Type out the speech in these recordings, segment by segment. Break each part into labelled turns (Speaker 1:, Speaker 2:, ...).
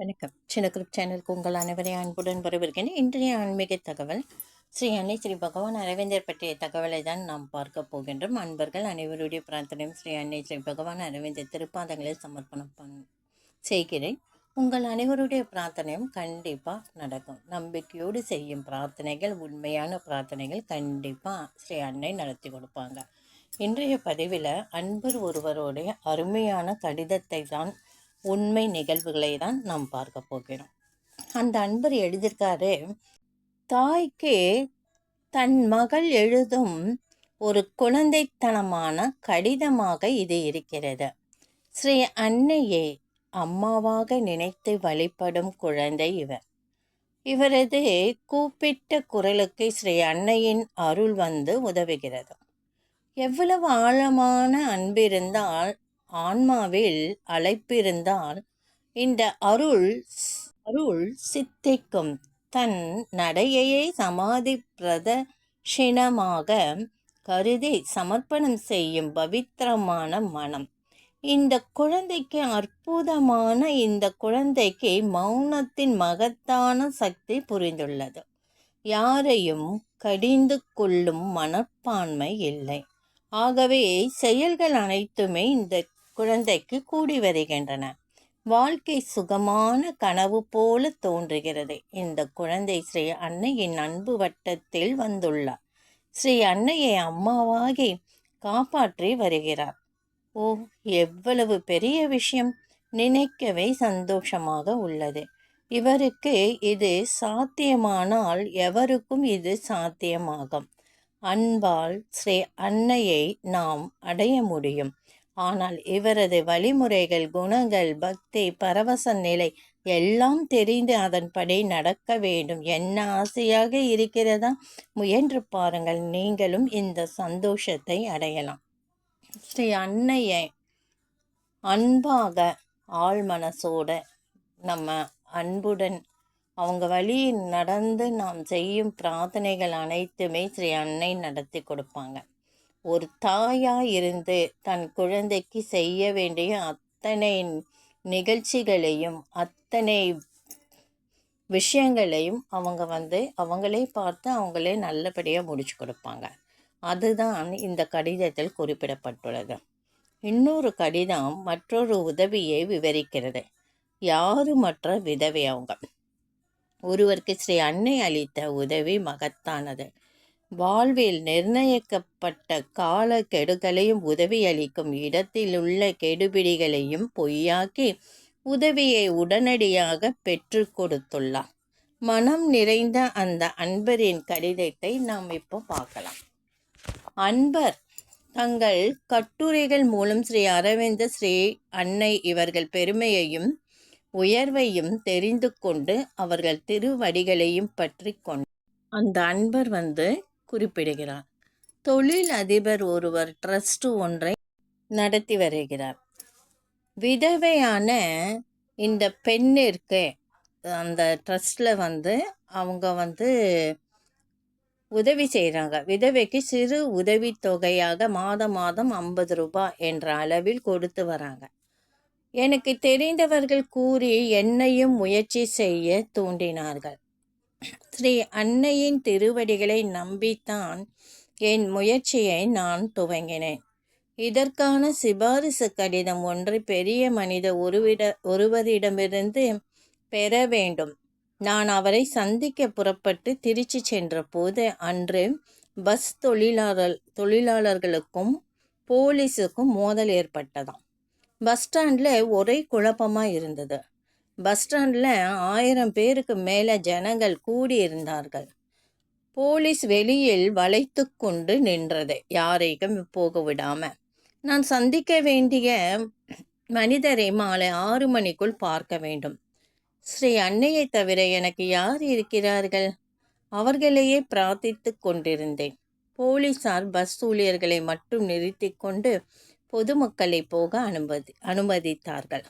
Speaker 1: வணக்கம். சின்ன குரூப் சேனலுக்கு உங்கள் அனைவரையும் அன்புடன் வரவிருக்கிறேன் இன்றைய ஆன்மீக தகவல் ஸ்ரீ அன்னை ஸ்ரீ பகவான் அரவிந்தர் பற்றிய தகவலை தான் நாம் பார்க்க போகின்றோம். அன்பர்கள் அனைவருடைய பிரார்த்தனையும் ஸ்ரீ அன்னை ஸ்ரீ பகவான் அரவிந்தர் திருப்பாதங்களை சமர்ப்பணம் பண் செய்கிறேன். உங்கள் அனைவருடைய பிரார்த்தனையும் கண்டிப்பாக நடக்கும். நம்பிக்கையோடு செய்யும் பிரார்த்தனைகள் உண்மையான பிரார்த்தனைகள் கண்டிப்பாக ஸ்ரீ அன்னை நடத்தி கொடுப்பாங்க. இன்றைய பதிவில் அன்பர் ஒருவருடைய அருமையான கடிதத்தை தான் உண்மை நிகழ்வுகளை தான் நாம் பார்க்க போகிறோம். அந்த அன்பர் எழுதியிருக்காரு தாய்க்கு தன் மகள் எழுதும் ஒரு குழந்தைத்தனமான கடிதமாக இது இருக்கிறது. ஸ்ரீ அன்னையே அம்மாவாக நினைத்து வழிபடும் குழந்தை இவர் இவரது கூப்பிட்ட குரலுக்கு ஸ்ரீ அன்னையின் அருள் வந்து உதவுகிறது. எவ்வளவு ஆழமான அன்பு இருந்தால் ஆன்மாவில் அழைப்பிருந்தால் இந்த அருள் அருள் சித்திக்கும். தன் நடையையே சமாதி பிரதட்சிணமாக கருதி சமர்ப்பணம் செய்யும் பவித்திரமான மனம். இந்த குழந்தைக்கு அற்புதமான இந்த குழந்தைக்கு மௌனத்தின் மகத்தான சக்தி புரிந்துள்ளது. யாரையும் கடிந்து கொள்ளும் மனப்பான்மை இல்லை. ஆகவே செயல்கள் அனைத்துமே இந்த குழந்தைக்கு கூடி வருகின்றன. வாழ்க்கை சுகமான கனவு போல தோன்றுகிறது. இந்த குழந்தை ஸ்ரீ அன்னையின் அன்பு வட்டத்தில் வந்துள்ளார். ஸ்ரீ அன்னையை அம்மாவாகி காப்பாற்றி வருகிறார். ஓ எவ்வளவு பெரிய விஷயம். நினைக்கவே சந்தோஷமாக உள்ளது. இவருக்கு இது சாத்தியமானால் எவருக்கும் இது சாத்தியமாகும். அன்பால் ஸ்ரீ அன்னையை நாம் அடைய முடியும். ஆனால் இவரது வழிமுறைகள் குணங்கள் பக்தி பரவச நிலை எல்லாம் தெரிந்து அதன்படி நடக்க வேண்டும். என்ன ஆசையாக இருக்கிறதா? முயன்று பாருங்கள். நீங்களும் இந்த சந்தோஷத்தை அடையலாம். ஸ்ரீ அன்னையை அன்பாக ஆள் மனசோட நம்ம அன்புடன் அவங்க வழி நடந்து நாம் செய்யும் பிரார்த்தனைகள் அனைத்துமே ஸ்ரீ அன்னை நடத்தி கொடுப்பாங்க. ஒரு தாயாக இருந்து தன் குழந்தைக்கு செய்ய வேண்டிய அத்தனை நிகழ்ச்சிகளையும் அத்தனை விஷயங்களையும் அவங்க வந்து அவங்களே பார்த்து அவங்களே நல்லபடியாக முடிச்சு கொடுப்பாங்க. அதுதான் இந்த கடிதத்தில் குறிப்பிடப்பட்டுள்ளது. இன்னொரு கடிதம் மற்றொரு உதவியை விவரிக்கிறது. யாருமற்ற விதவை அவங்க? ஒருவருக்கு ஸ்ரீ அன்னை அளித்த உதவி மகத்தானது. வாழ்வில் நிர்ணயிக்கப்பட்ட கால கெடுகளையும் உதவியளிக்கும் இடத்திலுள்ள கெடுபிடிகளையும் பொய்யாக்கி உதவியை உடனடியாக பெற்று கொடுத்துள்ளார். மனம் நிறைந்த அந்த அன்பரின் கடிதத்தை நாம் இப்போ பார்க்கலாம். அன்பர் தங்கள் கட்டுரைகள் மூலம் ஸ்ரீ அரவிந்த ஸ்ரீ அன்னை இவர்கள் பெருமையையும் உயர்வையும் தெரிந்து கொண்டு அவர்கள் திருவடிகளையும் பற்றி கொண்டு அந்த அன்பர் வந்து குறிப்பிடுகிறார். தொழில் அதிபர் ஒருவர் ட்ரஸ்ட் ஒன்றை நடத்தி வருகிறார். விதவையான இந்த பெண்ணிற்கு அந்த ட்ரஸ்டில் வந்து அவங்க வந்து உதவி செய்கிறாங்க விதவைக்கு சிறு உதவி தொகையாக மாதம் மாதம் ஐம்பது ரூபாய் என்ற அளவில் கொடுத்து வராங்க. எனக்கு தெரிந்தவர்கள் கூறி என்னையும் முயற்சி செய்ய தூண்டினார்கள். ஸ்ரீ அன்னையின் திருவடிகளை நம்பித்தான் என் முயற்சியை நான் துவங்கினேன். இதற்கான சிபாரிசு கடிதம் ஒன்று பெரிய மனித ஒருவிட ஒருவரிடமிருந்து பெற வேண்டும். நான் அவரை சந்திக்க புறப்பட்டு திருச்சி சென்ற போது அன்று பஸ் தொழிலாளர் தொழிலாளர்களுக்கும் போலீஸுக்கும் மோதல் ஏற்பட்டதாம். பஸ் ஸ்டாண்டில் ஒரே குழப்பமாக இருந்தது. பஸ் ஸ்டாண்டில் ஆயிரம் பேருக்கு மேலே ஜனங்கள் கூடியிருந்தார்கள். போலீஸ் வெளியில் வளைத்து கொண்டு நின்றது. யாரையும் போக விடாமல் நான் சந்திக்க வேண்டிய மனிதரை மாலை ஆறு மணிக்குள் பார்க்க வேண்டும். ஸ்ரீ அன்னையை தவிர எனக்கு யார் இருக்கிறார்கள்? அவர்களையே பிரார்த்தித்து கொண்டிருந்தேன். போலீசார் பஸ் ஊழியர்களை மட்டும் நிறுத்தி கொண்டு பொதுமக்களை போக அனுமதி அனுமதித்தார்கள்.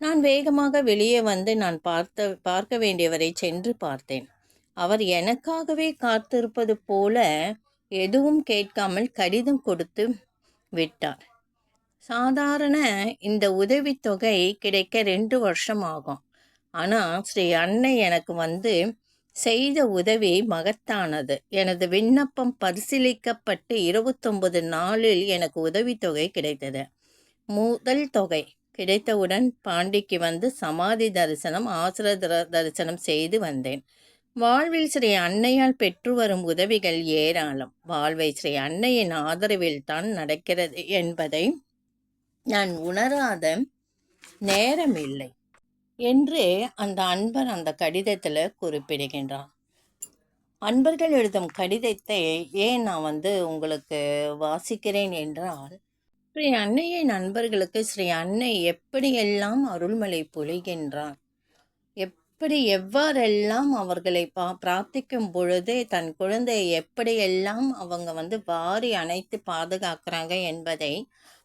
Speaker 1: நான் வேகமாக வெளியே வந்து நான் பார்த்த பார்க்க வேண்டியவரை சென்று பார்த்தேன். அவர் எனக்காகவே காத்திருப்பது போல எதுவும் கேட்காமல் கடிதம் கொடுத்து விட்டார். சாதாரண இந்த உதவித்தொகை கிடைக்க ரெண்டு வருஷம் ஆகும். ஆனால் ஸ்ரீ அன்னை எனக்கு வந்து செய்த உதவி மகத்தானது. எனது விண்ணப்பம் பரிசீலிக்கப்பட்டு இருபத்தொன்பது நாளில் எனக்கு உதவித்தொகை கிடைத்தது. முதல் தொகை. கிடைத்தவுடன் பாண்டிக்கு வந்து சமாதி தரிசனம் ஆசிர தரிசனம் செய்து வந்தேன். வாழ்வில் ஸ்ரீ அன்னையால் பெற்று வரும் உதவிகள் ஏராளம். வாழ்வை ஸ்ரீ அன்னையின் ஆதரவில் தான் நடக்கிறது என்பதை நான் உணராத நேரம் இல்லை என்று அந்த அன்பர் அந்த கடிதத்தில் குறிப்பிடுகின்றார். அன்பர்கள் எழுதும் கடிதத்தை ஏன் நான் வந்து உங்களுக்கு வாசிக்கிறேன் என்றால் ஸ்ரீ அன்னையின் நண்பர்களுக்கு ஸ்ரீ அன்னை எப்படியெல்லாம் அருள்மலை பொழிகின்றார்? எப்படி எவ்வாறெல்லாம் அவர்களை பா பிரார்த்திக்கும் பொழுது தன் குழந்தையை எப்படியெல்லாம் அவங்க வந்து வாரி அணைத்து பாதுகாக்கிறாங்க என்பதை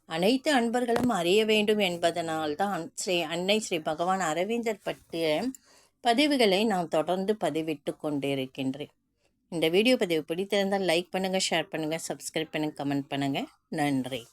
Speaker 1: அனைத்து அன்பர்களும் அறிய வேண்டும் என்பதனால்தான் ஸ்ரீ அன்னை ஸ்ரீ பகவான் அரவிந்தர் பற்றிய பதிவுகளை நான் தொடர்ந்து பதிவிட்டு கொண்டிருக்கின்றேன். இந்த வீடியோ பதிவு பிடித்திருந்தால் லைக் பண்ணுங்கள் ஷேர் பண்ணுங்கள் சப்ஸ்கிரைப் பண்ணுங்கள் கமெண்ட் பண்ணுங்கள் நன்றி.